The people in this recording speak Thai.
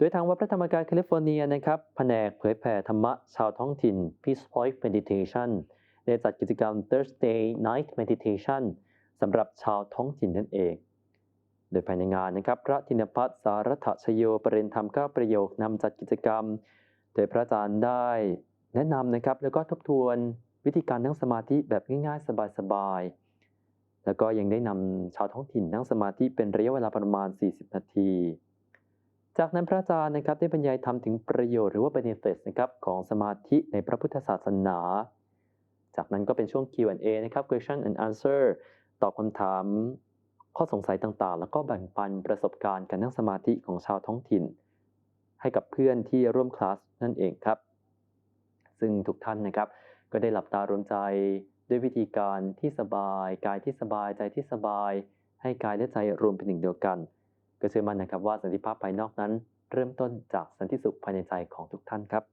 โดยทางวัดพระธรรมกายแคลิฟอร์เนียนะครับแผนกเผยแผ่ธรรมะชาวท้องถิ่น Peace Point Meditation ได้จัดกิจกรรม Thursday Night Meditation สำหรับชาวท้องถิ่นนั่นเอง โดยภายในงานนะครับพระธินพัฒน์สารถชโยปรินธรรมก้าประโยคนำจัดกิจกรรม โดยพระอาจารย์ได้แนะนำนะครับแล้วก็ทบทวนวิธีการนั่งสมาธิแบบง่ายๆ สบายๆ แล้วก็ยังได้นำชาวท้องถิ่นนั่งสมาธิเป็นระยะเวลาประมาณ 40 นาที จากนั้นพระอาจารย์นะครับได้บรรยายธรรมถึงประโยชน์หรือว่า benefits นะครับของสมาธิในพระพุทธศาสนา จากนั้นก็เป็นช่วง Q&A นะครับ question and answer ตอบคำถามข้อสงสัยต่างๆ แล้วก็แบ่งปันประสบการณ์การนั่งสมาธิของชาวท้องถิ่น ให้กับเพื่อนที่ร่วมคลาสนั่นเองครับ ซึ่งทุกท่านนะครับ ก็ได้หลับตารวมใจด้วยวิธีการที่สบาย กายที่สบายใจที่สบาย ให้กายและใจรวมเป็นหนึ่งเดียวกัน ก็เชื่อมั่นนะครับว่าสันติภาพภายนอกนั้น เริ่มต้นจากสันติสุขภายในใจของทุกท่านครับ